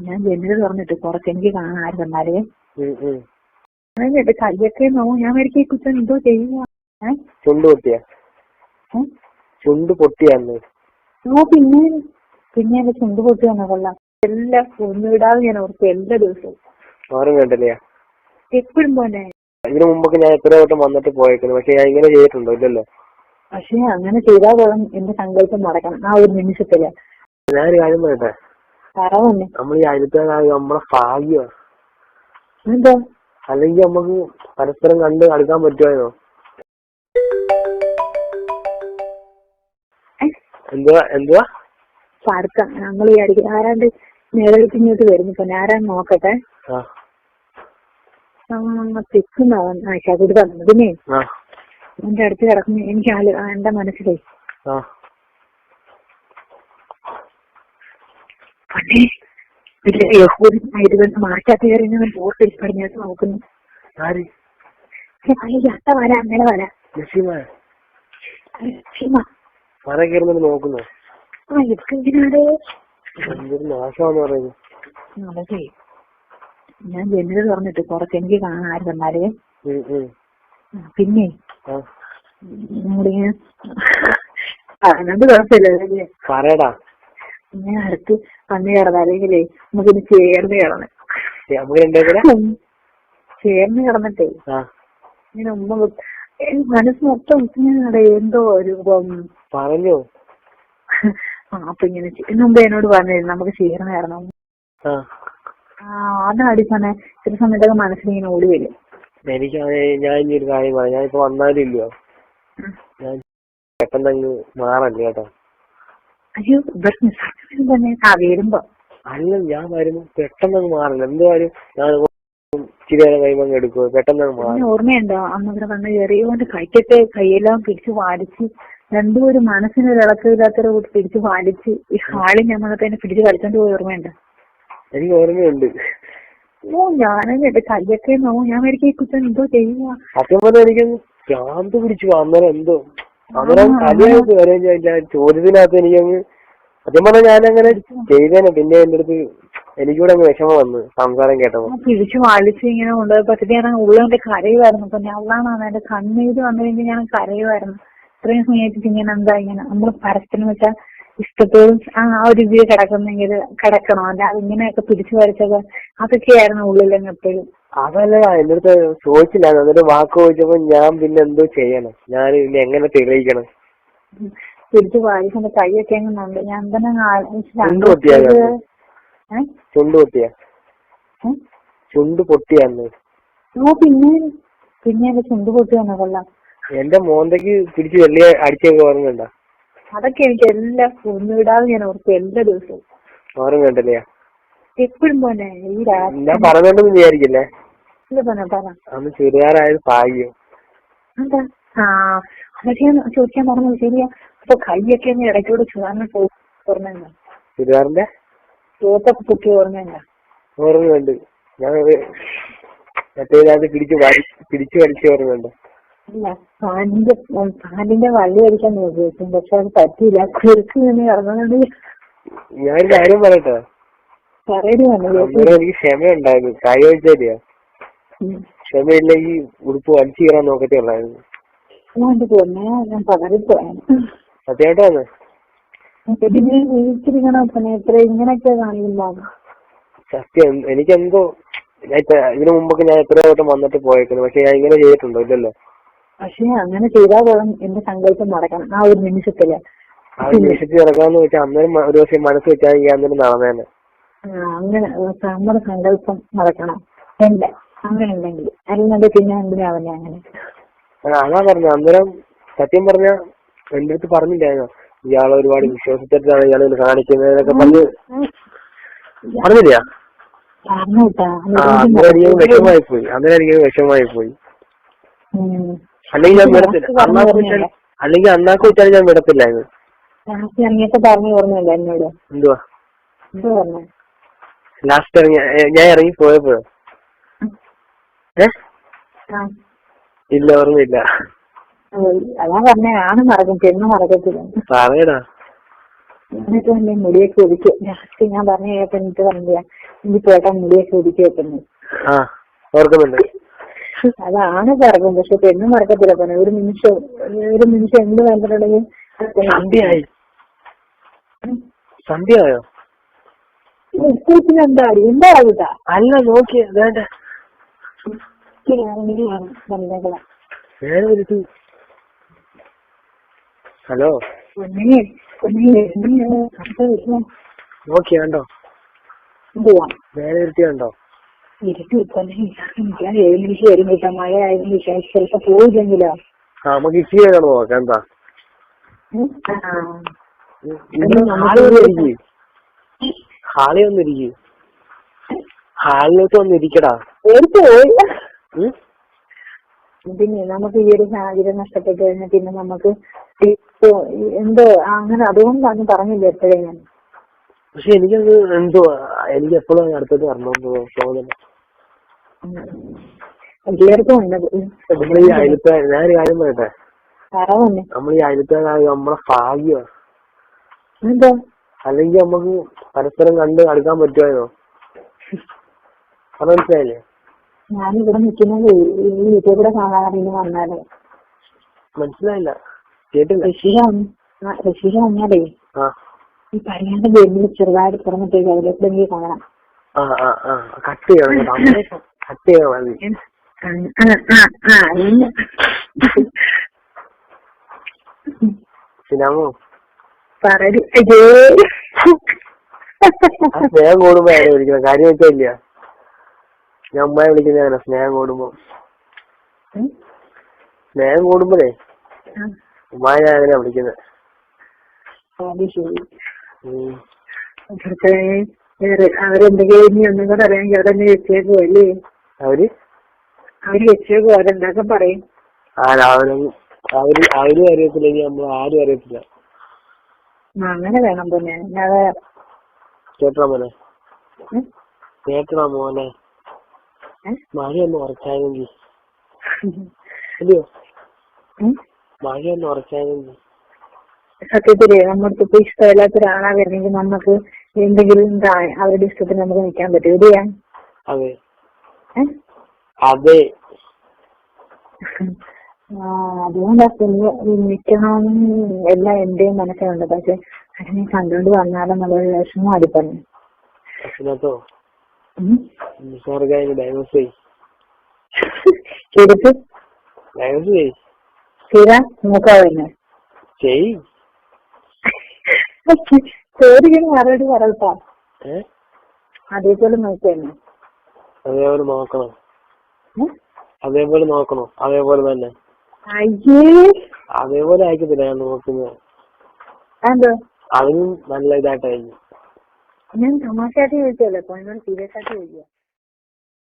ഞാൻ ജനൽ പറഞ്ഞിട്ട് കുറച്ച് എനിക്ക് കാണാൻ ഉം. എന്നിട്ട് കയ്യൊക്കെ നോവും. ഞാൻ മേടിക്കും കുറ്റം എന്തോ ചെയ്യുക ചുണ്ട് പൊട്ടിയ? ചുണ്ട് പൊട്ടിയാന്ന്. ഓ പിന്നെ? പിന്നെ എന്റെ ചുണ്ട് പൊട്ടി വന്ന കൊള്ളാം. എല്ലാം ഒന്നുവിടാതെ ഞാൻ ഓർക്കും എല്ലാ ദിവസവും. ഓർമ്മ വേണ്ടല്ലേ എപ്പോഴും പോലെ. ഇതിനു മുമ്പൊക്കെ ഞാൻ എത്ര വട്ടം വന്നിട്ട് പോയേക്കുന്നു. പക്ഷെ ഞാൻ ഇങ്ങനെ ചെയ്തിട്ടുണ്ടോ? ഇല്ലല്ലോ. പക്ഷെ അങ്ങനെ ചെയ്താൽ പോലും എന്റെ സങ്കല്പം നടക്കണം ആ ഒരു നിമിഷത്തിൽ. ഞാനൊരു കാര്യം പറയട്ടെ? നമ്മൾ ഈ അയൽക്കാരായ നമ്മളെ ഭാഗ്യമാണ് എന്താ അല്ലെങ്കിൽ നമുക്ക് പരസ്പരം കണ്ട് അടുക്കാൻ പറ്റുമായിരുന്നോ എന്തുവാ? എന്തുവാ? പാർക്ക ഞങ്ങൾ അടിക്ക ആരാണ്ട് നേരിട്ട് ഇങ്ങോട്ട് വരുന്നു. ഇപ്പൊ ആരാന്ന് നോക്കട്ടെ. തെക്കുന്നാവൻ ആശാക്കൂടി പറഞ്ഞു പിന്നെ ആ. എന്റെ അടുത്ത് കിടക്കുന്ന എനിക്ക് എന്റെ മനസ്സിലേ ആ പണ്ടേ മാറ്റാത്ത പറഞ്ഞിട്ട് നോക്കുന്നു. അത്ത വര അങ്ങനെ വര നോക്കുന്നു? ആ ഇതൊക്കെ ഞാൻ ജനൽ തുറന്നിട്ട് കുറച്ച് എനിക്ക് ഉം. പിന്നെ? നമ്മളിങ്ങനെ അതിനോട് കുഴപ്പമില്ല പറയടാ. ഇങ്ങനെ അടുത്ത് വന്ന് അല്ലെങ്കിലേ നമുക്കിത് ചേർന്ന് കിടന്ന്. ചേർന്ന് കിടന്നിട്ടേ. ആ. ഇങ്ങനെ ഉമ്മ മനസ്സ് മൊത്തം ഇങ്ങനെ എന്തോ ഒരു പറഞ്ഞോ? അപ്പൊ ഇങ്ങനെ മുമ്പ് എന്നോട് പറഞ്ഞിരുന്നു നമുക്ക് ചേർന്ന് കിടന്നു. അതാടി പറഞ്ഞ ചില സമയത്തൊക്കെ മനസ്സിലിങ്ങനെ ഓടി വരും. എനിക്ക് ഞാൻ ഇനി ഒരു കാര്യം പറയാം. ഞാനിപ്പോ ഇപ്പൊ വന്നാലും ഇല്ലയോ ഉം. ഞാൻ പെട്ടെന്നങ്ങ് മാറല്ലേ കേട്ടോ? അയ്യോ ഇവർക്ക് നിസ്സാരം തന്നെ. ആ വരുമ്പോ. അല്ല ഞാൻ വരുമ്പോ പെട്ടെന്ന് മാറില്ല. എന്തോ കാര്യം? ഞാൻ അങ്ങ് എടുക്കുവോ? പെട്ടെന്നങ്ങ് പിന്നെ മാറും ഓർമ്മയുണ്ടോ? അന്ന് ഇവിടെ വന്ന് കയറിയോണ്ട് കൈക്കൊക്കെ കൈയെല്ലാം പിടിച്ച് വാലിച്ച് രണ്ടും ഒരു മനസ്സിനൊരു ഇളക്കമില്ലാത്തൊരു കൂട്ടി പിടിച്ച് വാലിച്ച് ഈ ഹാളിൽ ഞമ്മളെ തന്നെ പിടിച്ച് കളിച്ചോണ്ട് പോയി ഓർമ്മയുണ്ടോ? എനിക്ക് ഓർമ്മയുണ്ട്. ഓ ഞാനും എന്റെ കയ്യൊക്കെ നോവും. ഞാൻ എനിക്ക് ഈ കുറ്റം എന്തോ ചെയ്യുക സത്യം പറഞ്ഞാൽ എനിക്കങ്ങ് ഭ്രാന്ത് പിടിച്ചു അന്നേരം എന്തോ അന്നേരം ആ, കളിയായിട്ട് വരെയും ചെയ്യില്ല ചോദ്യത്തിനകത്ത് എനിക്കങ്ങ് സത്യം പറഞ്ഞാൽ ഞാനങ്ങനെ ചെയ്തേനെ. പിന്നെ എന്റെ അടുത്ത് എനിക്കൂടെ അങ്ങ് വിഷമം വന്ന് സംസാരം കേട്ടപ്പോ. പിടിച്ചു വാളിച്ച് ഇങ്ങനെ ഇങ്ങനെ കൊണ്ടുപോയപ്പോ ഞാൻ ഉള്ളതിന്റെ കരയുമായിരുന്നു അപ്പൊ ഞങ്ങളാണ് എന്റെ കണ്ണീര് വന്നു കഴിഞ്ഞാൽ ഞാൻ കരയുമായിരുന്നു ഇത്രയും സമയത്ത് ഇങ്ങനെ എന്താ ഇങ്ങനെ നമ്മൾ പരസ്പരം വെച്ചാൽ ഇഷ്ടത്തോടും ആ ഒരു രീതിയിൽ കിടക്കുന്നെങ്കിൽ കിടക്കണോ? അല്ല ഇങ്ങനെയൊക്കെ പിടിച്ചു വരച്ചത് അതൊക്കെയായിരുന്നു ഉള്ളിലങ്ങ് എപ്പോഴും. അതല്ല എന്റെ അടുത്ത് ചോദിച്ചില്ല എന്നിട്ട് വാക്ക് ചോദിച്ചപ്പോ ഞാൻ പിന്നെ എന്തോ ചെയ്യണം. ഞാൻ പിന്നെ എങ്ങനെ തെളിയിക്കണം? തിരിച്ചു വായിക്കുന്ന കൈയൊക്കെ എങ്ങനെ ഞാൻ തന്നെ ചുണ്ട്? ചുണ്ട് പൊട്ടിയ? ചുണ്ട് പൊട്ടിയാന്ന് ഓ പിന്നെ പിന്നെ എന്റെ ചുണ്ട് പൊട്ടിയാണോ കൊള്ളാം. എന്റെ മോന്തക്ക് പിടിച്ച് വെള്ളിയ അടിച്ചൊക്കെ ഓർമ്മയുണ്ടോ? അതൊക്കെ എനിക്ക് എല്ലാം ഒന്നുവിടാതെ ഞാൻ ഓർക്കും എല്ലാ ദിവസവും. ഓർമ്മയുണ്ടല്ലേ? എപ്പോഴും പോലെ ഈ രാത്രി. ഞാൻ പറഞ്ഞോണ്ടെന്ന് വിചാരിക്കില്ലേ? ഇല്ല പറഞ്ഞ പറ അന്ന് ചുരിദാറായത് ഭാഗ്യം. എന്താ? ആ അതൊക്കെ ഞാൻ ചോദിക്കാൻ പറഞ്ഞു ശരിയാ. അപ്പൊ കൈയൊക്കെ ഒന്ന് ഇടയ്ക്കൂടെ ചുവന്ന ഓർമ്മയുണ്ട? ചുരിദാറിന്റെ? ചോത്തൊക്കെ പൊക്കി ഓർമ്മയുണ്ട? ഓർമ്മയുണ്ട്. ഞാൻ മറ്റേതിനകത്ത് പിടിച്ച് വലി പിടിച്ചു വലിച്ച ഓർമ്മയുണ്ട്. ഇല്ല പാലിന്റെ വള്ളി അടിക്കാൻ നോക്കി പക്ഷെ അത് പറ്റിയില്ല. നിന്ന് ഇറങ്ങുന്നുണ്ട്. ഞാനൊരു കാര്യം പറയട്ടെ? എനിക്ക് ക്ഷമയുണ്ടായിരുന്നു. കാര്യം വെച്ചാലിയാ ക്ഷമയില്ലെങ്കിൽ ഉടുപ്പ് വലിച്ചു കയറാൻ നോക്കത്തേ ഉള്ളായിരുന്നു. സത്യമായിട്ടാണ്. സത്യം. എനിക്കെന്തോ ഇതിനു മുമ്പൊക്കെ ഞാൻ എത്ര വട്ടം വന്നിട്ട് പോയേക്കുന്നു. പക്ഷെ ഞാൻ ഇങ്ങനെ ചെയ്തിട്ടുണ്ടോ? ഇല്ലല്ലോ. പക്ഷെ അങ്ങനെ ചെയ്താൽ പോലും എന്റെ സങ്കല്പം നടക്കണം ആ ഒരു നിമിഷത്തിൽ. ആ നിമിഷത്തിൽ നടക്കാന്ന് വെച്ചാൽ അന്നേരം ഒരു ദിവസം മനസ്സ് വെച്ചാൽ ഞാൻ അന്നേരം നടന്നേനെ. അങ്ങനെ നമ്മുടെ സങ്കല്പം നടക്കണം. എന്റെ അങ്ങനെ ഉണ്ടെങ്കിൽ. അല്ലാണ്ട് പിന്നെ എന്തിനാ അവനെ അങ്ങനെ അതാ പറഞ്ഞ. അന്നേരം സത്യം പറഞ്ഞ എന്റെ അടുത്ത് പറഞ്ഞില്ലായിരുന്നോ ഇയാളെ ഒരുപാട് വിശ്വസിച്ചിട്ടാണ് ഇയാൾ കാണിക്കുന്നതിനൊക്കെ പറഞ്ഞ്. പറഞ്ഞില്ല? അന്നേരം എനിക്ക് വിഷമമായി പോയി അന്നേരം എനിക്ക് വിഷമമായി പോയി. അല്ലെങ്കിൽ ഞാൻ വിടത്തില്ല. അണ്ണാക്ക് വെച്ചാൽ അല്ലെങ്കിൽ അണ്ണാക്ക് വെച്ചാൽ ഞാൻ വിടത്തില്ലായിരുന്നു പറഞ്ഞു ഓർമ്മയില്ല എന്നോട്? എന്തുവാ? എന്തു പറഞ്ഞു? ലാസ്റ്റ് ഞാൻ ഇറങ്ങി പോയപ്പോഴോ ഏ? ഇല്ല ഓർമ്മയില്ല. അതാ പറഞ്ഞ ആണ് മറക്കും മറക്കത്തില്ല. പറയടാ. എന്നിട്ട് എന്റെ മുടിയൊക്കെ ഒതുക്കി. ലാസ്റ്റ് ഞാൻ പറഞ്ഞു കേട്ടോ പറഞ്ഞില്ല. മുടിയൊക്കെ ഒതുക്കി ഓർക്കുന്നുണ്ട്. അതാണ് പറക്കും പക്ഷെ പെണ്ണ് മറക്കത്തില്ല. പറഞ്ഞു ഒരു നിമിഷം ഒരു നിമിഷം എന്ത് പറഞ്ഞിട്ടുണ്ടെങ്കിൽ സന്ധ്യയായി? എന്താടി എന്താ ആകുക അല്ല നോക്കിയ വേണ്ട നേരെ വരുത്തി ഹലോ നോക്കിയാണ്ടോ വരുത്തി കണ്ടോ? ഇരുട്ടി നിമിഷം വരും കിട്ടാം മഴ ആയിരുന്നു വിശേഷം ചിലപ്പോ പോയില്ലെങ്കിലോ നമുക്ക് ഇച്ചിരി നോക്കാം. എന്താ? ഹാളി വന്നിരിക്കും ഹാളി വന്നിരിക്കും ഹാളിലോട്ട് വന്നിരിക്കടാ? പിന്നെ നമുക്ക് ഈ ഒരു സാഹചര്യം നഷ്ടപ്പെട്ടു കഴിഞ്ഞാൽ പിന്നെ നമുക്ക് എന്തോ അങ്ങനെ അതുകൊണ്ടാണ് പറഞ്ഞില്ല എപ്പോഴേ ഞാൻ? പക്ഷെ എനിക്കത് എന്തോ എനിക്ക് എപ്പോഴും അടുത്തത് വരണമെന്ന് തോന്നുന്നു എല്ലാവർക്കും ഉണ്ട്. നമ്മൾ ഈ അയലത്തെ ഞാനൊരു കാര്യം പറയട്ടെ? നമ്മൾ ഈ അയൽക്കാരായ നമ്മളെ ഭാഗ്യമാണ് അല്ലെങ്കിൽ നമുക്ക് പരസ്പരം കണ്ട് അടുക്കാൻ പറ്റുമായിരുന്നോ അത് മനസ്സിലായില്ലേ? നിൽക്കുന്നത് കൂടെ കാണാറിന് വന്നാലേ. മനസ്സിലായില്ല. കേട്ടില്ല. ഋഷിക ഋഷിക വന്നാലേ. ആ. ഈ പറയാണ്ട് വേണ്ടി ചെറുതായിട്ട് തുറന്നിട്ടേക്ക് അതിലേക്ക് കാണാം കട്ട് ചെയ്യണം കേട്ടോ. ചെയ്യണം. സിനാമോ സ്നേഹം കൂടുമ്പോ ആരെ വിളിക്കണം കാര്യം വെച്ചില്ല ഞാൻ ഉമ്മയെ വിളിക്കുന്ന അങ്ങനെ സ്നേഹം കൂടുമ്പോ. സ്നേഹം കൂടുമ്പോഴേ ഉമ്മായ ഞാൻ അങ്ങനെ വിളിക്കുന്നത്. വേറെ അവരെന്തെങ്കിലും ഇനി ഒന്നും കൂടെ അറിയാമെങ്കിൽ അവരെന്നെ വെച്ചേക്കോ അല്ലേ? അവർ? അവർ വെച്ചേക്കോ അവരെന്തൊക്കെ പറയും? ആ അവരും? അവർ അവരും അറിയത്തില്ലെങ്കിൽ നമ്മൾ ആരും അറിയത്തില്ല. അങ്ങനെ വേണം പിന്നെ. അല്ലാതെ കേട്ടോ മോനെ? ഉം? കേട്ടണോ മോനെ? മഴയൊന്ന് ഉറച്ചായെങ്കിൽ അല്ലയോ? മഴയൊന്ന് ഉറച്ചായെങ്കിൽ സത്യത്തിൽ നമ്മുടെ ഇപ്പൊ ഇഷ്ടമില്ലാത്ത ഒരാളാ വരുന്നെങ്കിൽ നമുക്ക് എന്തെങ്കിലും ഇതാ അവരുടെ ഇഷ്ടത്തിന് നമുക്ക് നിൽക്കാൻ പറ്റും. അതെ. ഏ? അതെ. ആ, അതുകൊണ്ടാ പിന്നെ നിൽക്കണമെന്ന് എല്ലാം എന്റെയും മനസ്സിലുണ്ട്. പക്ഷെ അതിനെ കണ്ടുകൊണ്ട് വന്നാലെന്നുള്ള വിഷമം അടി പറഞ്ഞു. തീരാ നോക്കാവുന്നെ ചെയ്. ചോദിക്കുന്ന മറുപടി പറയട്ടാ? അതേപോലെ നോക്കുന്നെ അതേപോലെ നോക്കണം. അതേപോലെ നോക്കണം. അതേപോലെ തന്നെ. അതേപോലെ ആയിരിക്കത്തില്ല ഞാൻ നോക്കുന്നത് അതിനും നല്ല ഇതായിട്ടായിരുന്നു ഞാൻ തമാശയായിട്ട് ചോദിച്ചല്ലേ സീരിയസ് ആയിട്ട് ചോദിക്കുക